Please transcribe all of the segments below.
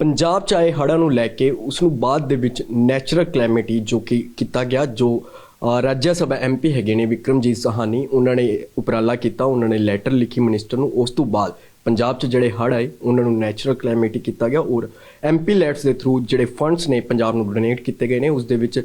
ਪੰਜਾਬ ਚ ਆਏ ਹੜ੍ਹਾਂ ਨੂੰ ਲੈ ਕੇ ਉਸ ਨੂੰ ਬਾਅਦ ਦੇ ਵਿੱਚ ਨੈਚੁਰਲ ਕਲੈਮਿਟੀ ਜੋ ਕਿ ਕੀਤਾ ਗਿਆ ਜੋ ਅ, ਰਾਜ ਸਭਾ ਐਮਪੀ ਹੈਗੇ ਨੇ ਵਿਕਰਮਜੀਤ ਸਹਾਨੀ ਉਹਨਾਂ ਨੇ ਉਪਰਾਲਾ ਕੀਤਾ ਉਹਨਾਂ ਨੇ ਲੈਟਰ ਲਿਖੀ ਮਿਨਿਸਟਰ ਨੂੰ ਉਸ ਤੋਂ ਬਾਅਦ ਪੰਜਾਬ 'ਚ ਜਿਹੜੇ ਹੜ੍ਹ ਆਏ ਉਹਨਾਂ ਨੂੰ ਨੈਚੁਰਲ ਕਲੈਮਿਟੀ ਕੀਤਾ ਗਿਆ ਔਰ ਐਮਪੀ ਲੈਟਸ ਦੇ ਥਰੂ ਜਿਹੜੇ ਫੰਡਸ ਨੇ ਪੰਜਾਬ ਨੂੰ ਡੋਨੇਟ ਕੀਤੇ ਗਏ ਨੇ ਉਸ ਦੇ ਵਿੱਚ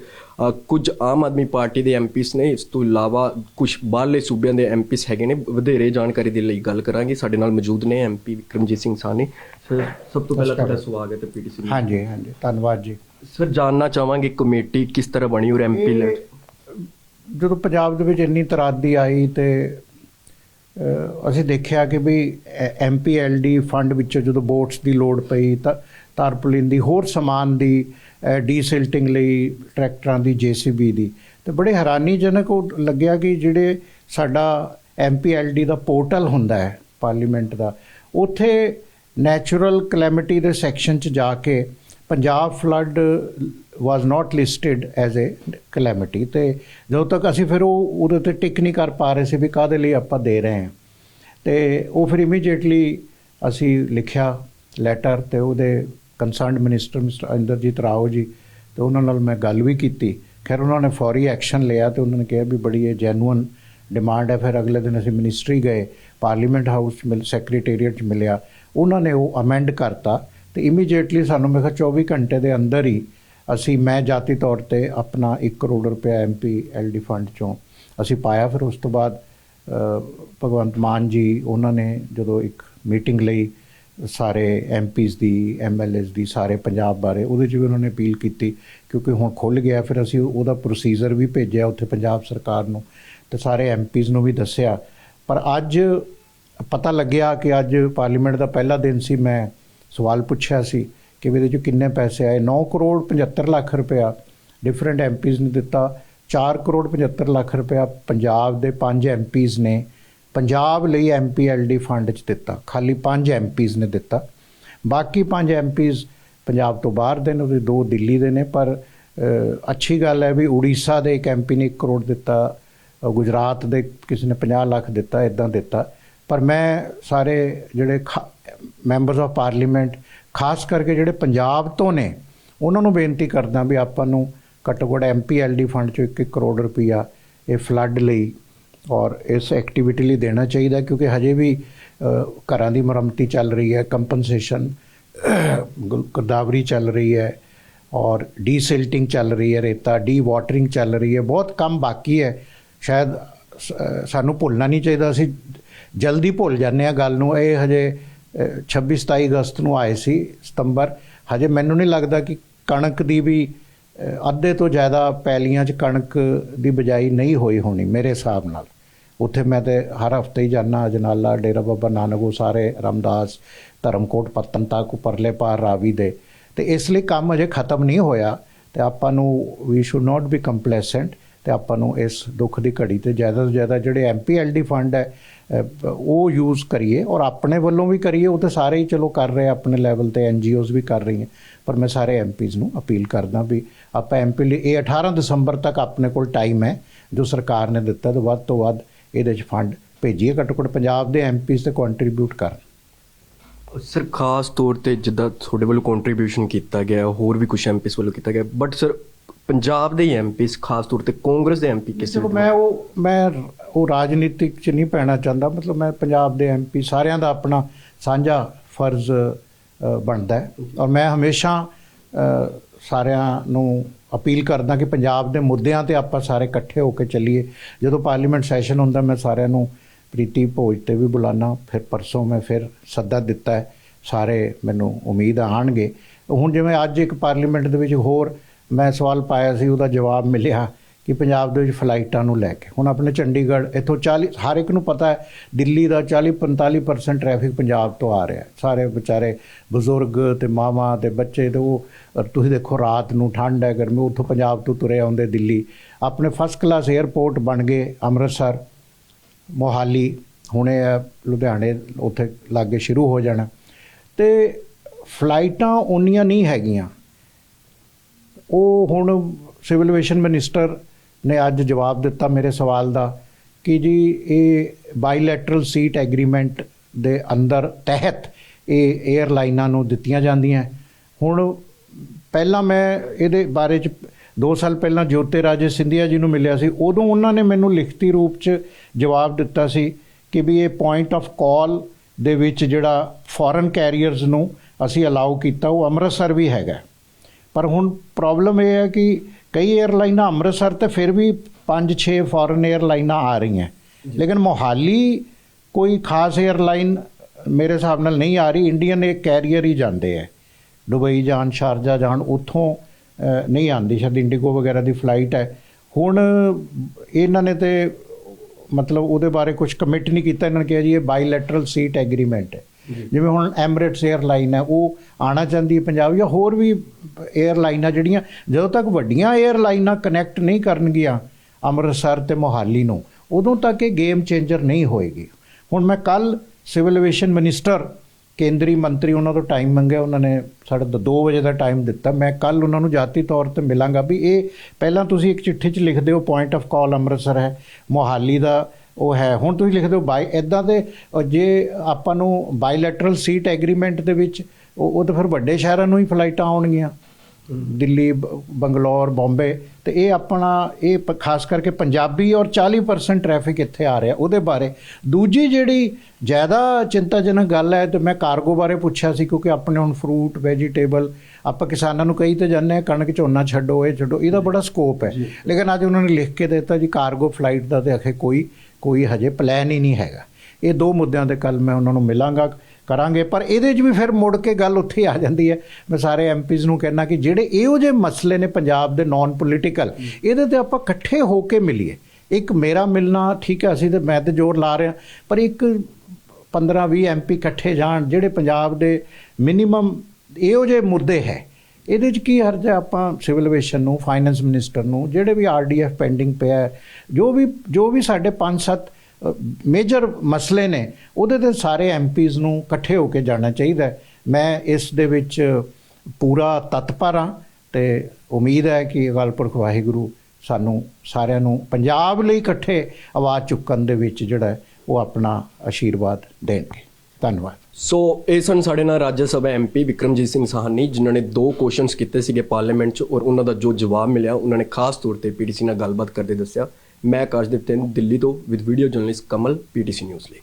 ਕੁਝ ਆਮ ਆਦਮੀ ਪਾਰਟੀ ਦੇ ਐਮਪੀਸ ਨੇ ਇਸ ਤੋਂ ਇਲਾਵਾ ਕੁਝ ਬਾਹਰਲੇ ਸੂਬਿਆਂ ਦੇ ਐਮਪੀਸ ਹੈਗੇ ਨੇ ਵਧੇਰੇ ਜਾਣਕਾਰੀ ਦੇ ਲਈ ਗੱਲ ਕਰਾਂਗੇ। ਸਾਡੇ ਨਾਲ ਮੌਜੂਦ ਨੇ ਐਮਪੀ ਵਿਕਰਮਜੀਤ ਸਿੰਘ ਸਾਨੀ ਸਰ ਸਭ ਤੋਂ ਪਹਿਲਾਂ ਤੁਹਾਡਾ ਸਵਾਗਤ ਹੈ ਪੀਟੀਸੀ ਹਾਂਜੀ ਹਾਂਜੀ ਧੰਨਵਾਦ ਜੀ। ਸਰ ਜਾਨਣਾ ਚਾਹਾਂਗੇ ਕਮੇਟੀ ਕਿਸ ਤਰ੍ਹਾਂ ਬਣੀ ਔਰ ਐਮਪੀ ਲੈਟ ਜਦੋਂ ਪੰਜਾਬ ਦੇ ਵਿੱਚ ਇੰਨੀ ਤਰਾਦੀ ਆਈ ਤੇ ਅਸੀਂ ਦੇਖਿਆ ਕਿ ਵੀ ਐਮਪੀਐਲਡੀ ਫੰਡ ਵਿੱਚੋਂ ਜਦੋਂ ਬੋਟਸ ਦੀ ਲੋੜ ਪਈ ਤਾਂ ਤਾਰਪਲਿਨ ਦੀ ਹੋਰ ਸਮਾਨ ਦੀ ਡੀਸਿਲਟਿੰਗ ਲਈ ਟਰੈਕਟਰਾਂ ਦੀ ਜੀਸੀਬੀ ਦੀ। ਤੇ ਬੜੇ ਹੈਰਾਨੀਜਨਕ ਉਹ ਲੱਗਿਆ ਕਿ ਜਿਹੜੇ ਸਾਡਾ ਐਮਪੀਐਲਡੀ ਦਾ ਪੋਰਟਲ ਹੁੰਦਾ ਹੈ, ਪਾਰਲੀਮੈਂਟ ਦਾ, ਉੱਥੇ ਨੈਚੁਰਲ ਕਲੈਮਿਟੀ ਦੇ ਸੈਕਸ਼ਨ 'ਚ ਜਾ ਕੇ Punjab flood was not listed as a calamity ਤੇ ਜਦੋਂ ਤੱਕ ਅਸੀਂ ਫਿਰ ਉਹ ਉਹਦੇ ਤੇ ਟਿਕ ਨਹੀਂ ਕਰ ਪਾ ਰਹੇ ਸੀ ਵੀ ਕਾਦੇ ਲਈ ਆਪਾਂ ਦੇ ਰਹੇ ਹਾਂ। ਤੇ ਉਹ ਫਿਰ ਇਮੀਡੀਏਟਲੀ ਅਸੀਂ ਲਿਖਿਆ ਲੈਟਰ ਤੇ ਉਹਦੇ concerned minister mister Inderjit Rao ji ਤੇ ਉਹਨਾਂ ਨਾਲ ਮੈਂ ਗੱਲ ਵੀ ਕੀਤੀ। ਖੈਰ, ਉਹਨਾਂ ਨੇ ਫੌਰੀ ਐਕਸ਼ਨ ਲਿਆ ਤੇ ਉਹਨਾਂ ਨੇ ਕਿਹਾ ਵੀ ਬੜੀ ਇਹ ਜੈਨੂਅਨ ਡਿਮਾਂਡ ਹੈ। ਫਿਰ ਅਗਲੇ ਦਿਨ ਅਸੀਂ ਮਿਨਿਸਟਰੀ ਗਏ ਪਾਰਲੀਮੈਂਟ ਹਾਊਸ ਚ ਮਿਲ ਸੈਕਟਰੀਏਟ ਚ ਮਿਲਿਆ। ਉਹਨਾਂ ਨੇ ਉਹ ਅਮੈਂਡ ਕਰਤਾ। ਤੇ ਇਮੀਡੀਏਟਲੀ ਸਾਨੂੰ ਮੈਂ ਕਿਹਾ 24 ਘੰਟੇ ਦੇ ਅੰਦਰ ਹੀ ਅਸੀਂ, ਮੈਂ ਜਾਤੀ ਤੌਰ ਤੇ ਆਪਣਾ 1 ਕਰੋੜ ਰੁਪਏ ਐਮਪੀ ਐਲਡੀ ਫੰਡ ਚੋਂ ਅਸੀਂ ਪਾਇਆ। ਫਿਰ ਉਸ ਤੋਂ ਬਾਅਦ ਭਗਵੰਤ ਮਾਨ ਜੀ, ਉਹਨਾਂ ਨੇ ਜਦੋਂ ਇੱਕ ਮੀਟਿੰਗ ਲਈ ਸਾਰੇ ਐਮਪੀਸ ਦੀ ਐਮਐਲਏਸ ਦੀ, ਸਾਰੇ ਪੰਜਾਬ ਬਾਰੇ, ਉਹਦੇ 'ਚ ਵੀ ਉਹਨਾਂ ਨੇ ਅਪੀਲ ਕੀਤੀ ਕਿਉਂਕਿ ਹੁਣ ਖੁੱਲ ਗਿਆ। ਫਿਰ ਅਸੀਂ ਉਹਦਾ ਪ੍ਰੋਸੀਜਰ ਵੀ ਭੇਜਿਆ ਉੱਥੇ ਪੰਜਾਬ ਸਰਕਾਰ ਨੂੰ ਤੇ ਸਾਰੇ ਐਮਪੀਸ ਨੂੰ ਵੀ ਦੱਸਿਆ। ਪਰ ਅੱਜ ਪਤਾ ਲੱਗਿਆ ਕਿ ਅੱਜ ਪਾਰਲੀਮੈਂਟ ਦਾ ਪਹਿਲਾ ਦਿਨ ਸੀ। ਮੈਂ ਸਵਾਲ ਪੁੱਛਿਆ ਸੀ ਕਿ ਵੀ ਇਹਦੇ 'ਚ ਕਿੰਨੇ ਪੈਸੇ ਆਏ? 9 ਕਰੋੜ 75 ਲੱਖ ਰੁਪਇਆ ਡਿਫਰੈਂਟ ਐਮਪੀਸ ਨੇ ਦਿੱਤਾ। 4 ਕਰੋੜ 75 ਲੱਖ ਰੁਪਇਆ ਪੰਜਾਬ ਦੇ 5 ਐਮਪੀਸ ਨੇ ਪੰਜਾਬ ਲਈ ਐਮਪੀਐਲਡੀ ਫੰਡ 'ਚ ਦਿੱਤਾ। ਖਾਲੀ 5 ਐਮਪੀਸ ਨੇ ਦਿੱਤਾ। ਬਾਕੀ 5 ਐਮਪੀਸ ਪੰਜਾਬ ਤੋਂ ਬਾਹਰ ਦੇ ਨੇ, ਉਹਦੇ ਦੋ ਦਿੱਲੀ ਦੇ ਨੇ, ਪਰ ਅੱਛੀ ਗੱਲ ਹੈ ਵੀ ਉੜੀਸਾ ਦੇ ਇੱਕ ਐਮਪੀ ਨੇ 1 ਕਰੋੜ ਦਿੱਤਾ ਗੁਜਰਾਤ ਦੇ ਕਿਸੇ ਨੇ 50 ਲੱਖ ਦਿੱਤਾ ਇਦਾਂ ਦਿੱਤਾ। ਪਰ ਮੈਂ ਸਾਰੇ ਜਿਹੜੇ ਮੈਂਬਰਸ ਆਫ ਪਾਰਲੀਮੈਂਟ, ਖਾਸ ਕਰਕੇ ਜਿਹੜੇ ਪੰਜਾਬ ਤੋਂ ਨੇ, ਉਹਨਾਂ ਨੂੰ ਬੇਨਤੀ ਕਰਦਾ ਵੀ ਆਪਾਂ ਨੂੰ ਘੱਟੋ ਘੱਟ ਐਮਪੀਐਲਡੀ ਫੰਡ ਚੋਂ 1 ਕਰੋੜ ਰੁਪਈਆ ਇਹ ਫਲੱਡ ਲਈ ਔਰ ਇਸ ਐਕਟੀਵਿਟੀ ਲਈ ਦੇਣਾ ਚਾਹੀਦਾ ਕਿਉਂਕਿ ਹਜੇ ਵੀ ਘਰਾਂ ਦੀ ਮੁਰੰਮਤੀ ਚੱਲ ਰਹੀ ਹੈ, ਕੰਪਨਸੇਸ਼ਨ ਗਰਦਾਵਰੀ ਚੱਲ ਰਹੀ ਹੈ ਔਰ ਡੀਸਿਲਟਿੰਗ ਚੱਲ ਰਹੀ ਹੈ ਰੇਤਾ ਡੀ ਵਾਟਰਿੰਗ ਚੱਲ ਰਹੀ ਹੈ, ਬਹੁਤ ਕੰਮ ਬਾਕੀ ਹੈ। ਸ਼ਾਇਦ ਸ- ਸਾਨੂੰ ਭੁੱਲਣਾ ਨਹੀਂ ਚਾਹੀਦਾ, ਅਸੀਂ ਜਲਦੀ ਭੁੱਲ ਜਾਂਦੇ ਆ ਗੱਲ ਨੂੰ, ਇਹ ਹਜੇ 26 27 ਅਗਸਤ ਨੂੰ ਆਏ ਸੀ ਸਤੰਬਰ। ਹਜੇ ਮੈਨੂੰ ਨਹੀਂ ਲੱਗਦਾ ਕਿ ਕਣਕ ਦੀ ਵੀ ਅੱਧੇ ਤੋਂ ਜ਼ਿਆਦਾ ਪੈਲੀਆਂ 'ਚ ਕਣਕ ਦੀ ਬਜਾਈ ਨਹੀਂ ਹੋਈ ਹੋਣੀ ਮੇਰੇ ਹਿਸਾਬ ਨਾਲ। ਉੱਥੇ ਮੈਂ ਤੇ ਹਰ ਹਫ਼ਤੇ ਹੀ ਜਾਂਦਾ, ਅਜਨਾਲਾ, ਡੇਰਾ ਬਾਬਾ ਨਾਨਕ, ਉਹ ਸਾਰੇ ਰਮਦਾਸ, ਧਰਮਕੋਟ, ਪੱਤਨ ਤੱਕ ਪਰਲੇ ਪਾਰ ਰਾਵੀ ਦੇ। ਤੇ ਇਸ ਲਈ ਕੰਮ ਅਜੇ ਖਤਮ ਨਹੀਂ ਹੋਇਆ। ਤੇ ਆਪਾਂ ਨੂੰ ਵੀ ਸ਼ੁਡ ਨਾਟ ਬੀ ਕੰਪਲੈਸੈਂਟ ਤੇ ਆਪਾਂ ਨੂੰ ਇਸ ਦੁੱਖ ਦੀ ਘੜੀ ਤੇ ਜ਼ਿਆਦਾ ਤੋਂ ਜ਼ਿਆਦਾ ਜਿਹੜੇ ਐਮਪੀਐਲਡੀ ਫੰਡ ਹੈ ਉਹ ਯੂਜ਼ ਕਰੀਏ ਔਰ ਆਪਣੇ ਵੱਲੋਂ ਵੀ ਕਰੀਏ, ਉਹ ਤਾਂ ਸਾਰੇ ਹੀ ਚਲੋ ਕਰ ਰਹੇ ਆਪਣੇ ਲੈਵਲ ਤੇ ਐਨਜੀਓਜ਼ ਵੀ ਕਰ ਰਹੀਆਂ। ਪਰ ਮੈਂ ਸਾਰੇ ਐਮਪੀਜ਼ ਨੂੰ ਅਪੀਲ ਕਰਦਾ ਵੀ ਆਪਾਂ ਐਮਪੀ ਲਈ ਇਹ 18 ਦਸੰਬਰ ਤੱਕ ਆਪਣੇ ਕੋਲ ਟਾਈਮ ਹੈ, ਜੋ ਸਰਕਾਰ ਨੇ ਦਿੱਤਾ, ਤੇ ਵੱਧ ਤੋਂ ਵੱਧ ਇਹਦੇ 'ਚ ਫੰਡ ਭੇਜੀਏ, ਘੱਟੋ ਘੱਟ ਪੰਜਾਬ ਦੇ ਐਮਪੀਜ਼ ਤੇ ਕੰਟਰੀਬਿਊਟ ਕਰਨ। ਸਰ, ਖਾਸ ਤੌਰ ਤੇ ਜਿੱਦਾਂ ਤੁਹਾਡੇ ਵੱਲੋਂ ਕੰਟਰੀਬਿਊਸ਼ਨ ਕੀਤਾ ਗਿਆ, ਹੋਰ ਵੀ ਕੁਝ ਐਮਪੀਸ ਵੱਲੋਂ ਕੀਤਾ ਗਿਆ ਬਟ ਸਰ ਪੰਜਾਬ ਦੇ ਐਮਪੀਸ ਖਾਸ ਤੌਰ ਤੇ ਕਾਂਗਰਸ ਦੇ ਐਮਪੀ ਕਿਸੇ ਚਲੋ ਮੈਂ ਉਹ ਮੈਂ ਉਹ ਰਾਜਨੀਤਿਕ ਚ ਨਹੀਂ ਪੈਣਾ ਚਾਹੁੰਦਾ ਮਤਲਬ ਮੈਂ ਪੰਜਾਬ ਦੇ ਐਮਪੀ ਸਾਰਿਆਂ ਦਾ ਆਪਣਾ ਸਾਂਝਾ ਫਰਜ਼ ਬਣਦਾ ਹੈ। ਔਰ ਮੈਂ ਹਮੇਸ਼ਾ ਸਾਰਿਆਂ ਨੂੰ ਅਪੀਲ ਕਰਦਾ ਕਿ ਪੰਜਾਬ ਦੇ ਮੁੱਦਿਆਂ ਤੇ ਆਪਾਂ ਸਾਰੇ ਇਕੱਠੇ ਹੋ ਕੇ ਚੱਲੀਏ। ਜਦੋਂ ਪਾਰਲੀਮੈਂਟ ਸੈਸ਼ਨ ਹੁੰਦਾ ਮੈਂ ਸਾਰਿਆਂ ਨੂੰ ਪ੍ਰੀਤੀ ਭੋਜ ਤੇ ਵੀ ਬੁਲਾਣਾ ਫਿਰ ਪਰਸੋਂ ਮੈਂ ਫਿਰ ਸੱਦਾ ਦਿੱਤਾ ਹੈ ਸਾਰੇ ਮੈਨੂੰ ਉਮੀਦ ਆਣਗੇ ਹੁਣ ਜਿਵੇਂ ਅੱਜ ਇੱਕ ਪਾਰਲੀਮੈਂਟ ਦੇ ਵਿੱਚ ਹੋਰ ਮੈਂ ਸਵਾਲ ਪਾਇਆ ਸੀ, ਉਹਦਾ ਜਵਾਬ ਮਿਲਿਆ ਕਿ ਪੰਜਾਬ ਦੇ ਵਿੱਚ ਫਲਾਈਟਾਂ ਨੂੰ ਲੈ ਕੇ। ਹੁਣ ਆਪਣੇ ਚੰਡੀਗੜ੍ਹ, ਇੱਥੋਂ 40 ਹਰ ਇੱਕ ਨੂੰ ਪਤਾ ਹੈ, ਦਿੱਲੀ ਦਾ 40 45% ਟ੍ਰੈਫਿਕ ਪੰਜਾਬ ਤੋਂ ਆ ਰਿਹਾ ਸਾਰੇ ਵਿਚਾਰੇ ਬਜ਼ੁਰਗ ਤੇ ਮਾਵਾਂ ਤੇ ਬੱਚੇ ਤੇ ਉਹ ਤੁਸੀਂ ਦੇਖੋ, ਰਾਤ ਨੂੰ ਠੰਡ ਹੈ, ਗਰਮੀ, ਉੱਥੋਂ ਪੰਜਾਬ ਤੋਂ ਤੁਰੇ ਆਉਂਦੇ ਦਿੱਲੀ। ਆਪਣੇ ਫਸਟ ਕਲਾਸ 에ਅਰਪੋਰਟ ਬਣ ਗਏ ਅੰਮ੍ਰਿਤਸਰ, ਮੋਹਾਲੀ, ਹੁਣੇ ਆ ਲੁਧਿਆਣੇ ਉੱਥੇ ਲਾਗੇ ਸ਼ੁਰੂ ਹੋ ਜਾਣਾ। ਤੇ ਫਲਾਈਟਾਂ ਉਨੀਆਂ ਨਹੀਂ ਹੈਗੀਆਂ। ਉਹ ਹੁਣ ਸਿਵਲ ਐਵੀਏਸ਼ਨ ਮਿਨਿਸਟਰ ਨੇ ਅੱਜ ਜਵਾਬ ਦਿੱਤਾ ਮੇਰੇ ਸਵਾਲ ਦਾ ਕਿ ਜੀ ਇਹ ਬਾਇਲੈਟਰਲ ਸੀਟ ਐਗਰੀਮੈਂਟ ਦੇ ਅੰਦਰ ਤਹਿਤ ਇਹ 에ਅਰਲਾਈਨਾਂ ਨੂੰ ਦਿੱਤੀਆਂ ਜਾਂਦੀਆਂ। ਹੁਣ ਪਹਿਲਾਂ ਮੈਂ ਇਹਦੇ ਬਾਰੇ ਚ 2 ਸਾਲ ਪਹਿਲਾਂ ਜੋਤੇ ਰਾਜੇ ਸਿੰਧੀਆ ਜੀ ਨੂੰ ਮਿਲਿਆ ਸੀ, ਉਦੋਂ ਉਹਨਾਂ ਨੇ ਮੈਨੂੰ ਲਿਖਤੀ ਰੂਪ ਚ ਜਵਾਬ ਦਿੱਤਾ ਸੀ ਕਿ ਵੀ ਇਹ ਪੁਆਇੰਟ ਆਫ ਕਾਲ ਦੇ ਵਿੱਚ ਜਿਹੜਾ ਫੋਰਨ ਕੈਰੀਅਰਸ ਨੂੰ ਅਸੀਂ ਅਲਾਉ ਕੀਤਾ, ਉਹ ਅੰਮ੍ਰਿਤਸਰ ਵੀ ਹੈਗਾ। ਪਰ ਹੁਣ ਪ੍ਰੋਬਲਮ ਇਹ ਹੈ ਕਿ ਕਈ 에ਅਰਲਾਈਨਾਂ ਅੰਮ੍ਰਿਤਸਰ ਤੇ ਫਿਰ ਵੀ 5-6 ਫੋਰਨ 에ਅਰਲਾਈਨਾਂ ਆ ਰਹੀਆਂ। ਲੇਕਿਨ ਮੋਹਾਲੀ ਕੋਈ ਖਾਸ 에ਅਰਲਾਈਨ ਮੇਰੇ ਹਿਸਾਬ ਨਾਲ ਨਹੀਂ ਆ ਰਹੀ। ਇੰਡੀਅਨ ਇੱਕ ਕੈਰੀਅਰ ਹੀ ਜਾਂਦੇ ਐ ਦੁਬਈ ਜਾਣ ਸ਼ਾਰਜਾ ਜਾਣ ਉੱਥੋਂ ਨਹੀਂ ਆਂਦੀ ਸ਼ਾਇਦ ਇੰਡੀਗੋ ਵਗੈਰਾ ਦੀ ਫਲਾਈਟ ਹੈ। ਹੁਣ ਇਹਨਾਂ ਨੇ ਤੇ ਮਤਲਬ ਉਹਦੇ ਬਾਰੇ ਕੁਝ ਕਮਿਟ ਨਹੀਂ ਕੀਤਾ। ਇਹਨਾਂ ਨੇ ਕਿਹਾ ਜੀ ਇਹ ਬਾਇਲੈਟਰਲ ਸੀਟ ਐਗਰੀਮੈਂਟ ਹੈ। ਜਿਵੇਂ ਹੁਣ ਐਮਰੇਟਸ 에ਅਰਲਾਈਨ ਹੈ, ਉਹ ਆਣਾ ਚਾਹੁੰਦੀ ਹੈ ਪੰਜਾਬ ਜਾਂ ਹੋਰ ਵੀ 에ਅਰਲਾਈਨਾਂ ਜਿਹੜੀਆਂ ਜਦੋਂ ਤੱਕ ਵੱਡੀਆਂ 에ਅਰਲਾਈਨਾਂ ਕਨੈਕਟ ਨਹੀਂ ਕਰਨਗੀਆਂ ਅੰਮ੍ਰਿਤਸਰ ਤੇ ਮੋਹਾਲੀ ਨੂੰ, ਉਦੋਂ ਤੱਕ ਇਹ ਗੇਮ ਚੇਂਜਰ ਨਹੀਂ ਹੋਏਗੀ। ਹੁਣ ਮੈਂ ਕੱਲ ਸਿਵਲ ਐਵੀਏਸ਼ਨ ਮਿਨਿਸਟਰ ਕੇਂਦਰੀ ਮੰਤਰੀ ਉਹਨਾਂ ਤੋਂ ਟਾਈਮ ਮੰਗਿਆ, ਉਹਨਾਂ ਨੇ ਸਾਡੇ 2 ਵਜੇ ਦਾ ਟਾਈਮ ਦਿੱਤਾ। ਮੈਂ ਕੱਲ ਉਹਨਾਂ ਨੂੰ ਜਾਤੀ ਤੌਰ ਤੇ ਮਿਲਾਂਗਾ ਵੀ ਇਹ ਪਹਿਲਾਂ ਤੁਸੀਂ ਇੱਕ ਚਿੱਠੀ 'ਚ ਲਿਖਦੇ ਹੋ ਪੁਆਇੰਟ ਆਫ ਕਾਲ ਅੰਮ੍ਰਿਤਸਰ ਹੈ, ਮੋਹਾਲੀ ਦਾ ਉਹ ਹੈ। ਹੁਣ ਤੁਸੀਂ ਲਿਖਦੇ ਹੋ ਬਾਈ ਇਦਾਂ ਦੇ ਜੇ ਆਪਾਂ ਨੂੰ ਬਾਇਲੈਟਰਲ ਸੀਟ ਐਗਰੀਮੈਂਟ ਦੇ ਵਿੱਚ ਉਹ ਉਹ ਤਾਂ ਫਿਰ ਵੱਡੇ ਸ਼ਹਿਰਾਂ ਨੂੰ ਹੀ ਫਲਾਈਟਾਂ ਆਉਣਗੀਆਂ। ਦਿੱਲੀ ਬੰਗਲੌਰ ਬੰਬੇ ਤੇ ਇਹ ਆਪਣਾ ਇਹ ਖਾਸ ਕਰਕੇ ਪੰਜਾਬੀ ਔਰ 40% ਟ੍ਰੈਫਿਕ ਇੱਥੇ ਆ ਰਿਹਾ ਉਹਦੇ ਬਾਰੇ। ਦੂਜੀ ਜਿਹੜੀ ਜ਼ਿਆਦਾ ਚਿੰਤਾਜਨਕ ਗੱਲ ਹੈ ਤੇ ਮੈਂ ਕਾਰਗੋ ਬਾਰੇ ਪੁੱਛਿਆ ਸੀ ਕਿਉਂਕਿ ਆਪਣੇ ਹੁਣ ਫਰੂਟ ਵੈਜੀਟੇਬਲ ਆਪਾਂ ਕਿਸਾਨਾਂ ਨੂੰ ਕਹੀ ਤੇ ਜਾਂਦੇ ਆ ਕਣਕ ਝੋਨਾ ਛੱਡੋ ਇਹ ਛੱਡੋ ਇਹਦਾ ਬੜਾ ਸਕੋਪ ਹੈ। ਲੇਕਿਨ ਅੱਜ ਉਹਨਾਂ ਨੇ ਲਿਖ ਕੇ ਦਿੱਤਾ ਜੀ ਕਾਰਗੋ ਫਲਾਈਟ ਦਾ ਤੇ ਅਖੇ ਕੋਈ ਕੋਈ ਹਜੇ ਪਲਾਨ ਹੀ ਨਹੀਂ ਹੈਗਾ। ਇਹ ਦੋ ਮੁੱਦਿਆਂ ਤੇ ਕੱਲ ਮੈਂ ਉਹਨਾਂ ਨੂੰ ਮਿਲਾਂਗਾ, ਕਰਾਂਗੇ। ਪਰ ਇਹਦੇ 'ਚ ਵੀ ਫਿਰ ਮੁੜ ਕੇ ਗੱਲ ਉੱਥੇ ਆ ਜਾਂਦੀ ਹੈ। ਮੈਂ ਸਾਰੇ ਐਮਪੀਜ਼ ਨੂੰ ਕਹਿਣਾ ਕਿ ਜਿਹੜੇ ਇਹੋ ਜਿਹੇ ਮਸਲੇ ਨੇ ਪੰਜਾਬ ਦੇ ਨਾਨ ਪੋਲੀਟੀਕਲ ਇਹਦੇ ਤੇ ਆਪਾਂ ਇਕੱਠੇ ਹੋ ਕੇ ਮਿਲੀਏ। ਇੱਕ ਮੇਰਾ ਮਿਲਣਾ, ਠੀਕ ਹੈ, ਅਸੀਂ ਤੇ ਮੈਂ ਤੇ ਜ਼ੋਰ ਲਾ ਰਿਹਾ, ਪਰ ਇੱਕ 15 20 ਐਮਪੀ ਇਕੱਠੇ ਜਾਣ, ਜਿਹੜੇ ਪੰਜਾਬ ਦੇ ਮਿਨੀਮਮ ਇਹੋ ਜਿਹੇ ਮੁੱਦੇ ਹੈ। ਇਹਦੇ 'ਚ ਕੀ ਹਰਜ ਹੈ ਆਪਾਂ ਸਿਵਲ ਐਵੀਏਸ਼ਨ ਨੂੰ ਫਾਈਨੈਂਸ ਮਿਨਿਸਟਰ ਨੂੰ, ਜਿਹੜੇ ਵੀ ਆਰਡੀਐਫ ਪੈਂਡਿੰਗ ਪਿਆ ਜੋ ਵੀ ਜੋ ਵੀ ਸਾਡੇ 5-7 ਮੇਜਰ ਮਸਲੇ ਨੇ, ਉਹਦੇ ਤੇ ਸਾਰੇ ਐਮਪੀਜ਼ ਨੂੰ ਇਕੱਠੇ ਹੋ ਕੇ ਜਾਣਾ ਚਾਹੀਦਾ ਮੈਂ ਇਸ ਦੇ ਵਿੱਚ ਪੂਰਾ ਤਤਪਰ ਹਾਂ ਤੇ ਉਮੀਦ ਹੈ ਕਿ ਅਕਾਲ ਪੁਰਖ ਵਾਹਿਗੁਰੂ ਸਾਨੂੰ ਸਾਰਿਆਂ ਨੂੰ ਪੰਜਾਬ ਲਈ ਇਕੱਠੇ ਆਵਾਜ਼ ਚੁੱਕਣ ਦੇ ਵਿੱਚ ਜਿਹੜਾ ਉਹ ਆਪਣਾ ਆਸ਼ੀਰਵਾਦ ਦੇਣਗੇ। ਧੰਨਵਾਦ। ਸੋ ਇਹ ਸਨ ਸਾਡੇ ਨਾਲ ਰਾਜ ਸਭਾ ਐਮਪੀ ਵਿਕਰਮਜੀਤ ਸਿੰਘ ਸਾਹਨੀ, ਜਿਨ੍ਹਾਂ ਨੇ ਦੋ ਕੁਐਸਚਨਸ ਕੀਤੇ ਸੀਗੇ ਪਾਰਲੀਮੈਂਟ 'ਚ ਔਰ ਉਹਨਾਂ ਦਾ ਜੋ ਜਵਾਬ ਮਿਲਿਆ, ਉਹਨਾਂ ਨੇ ਖਾਸ ਤੌਰ ਤੇ ਪੀਟੀਸੀ ਨਾਲ ਗੱਲਬਾਤ ਕਰਦੇ ਦੱਸਿਆ। ਮੈਂ ਆਕਾਸ਼ਦੀਪ ਸਿੰਘ ਦਿੱਲੀ ਤੋਂ with video journalist Kamal PTC news ਲਈ।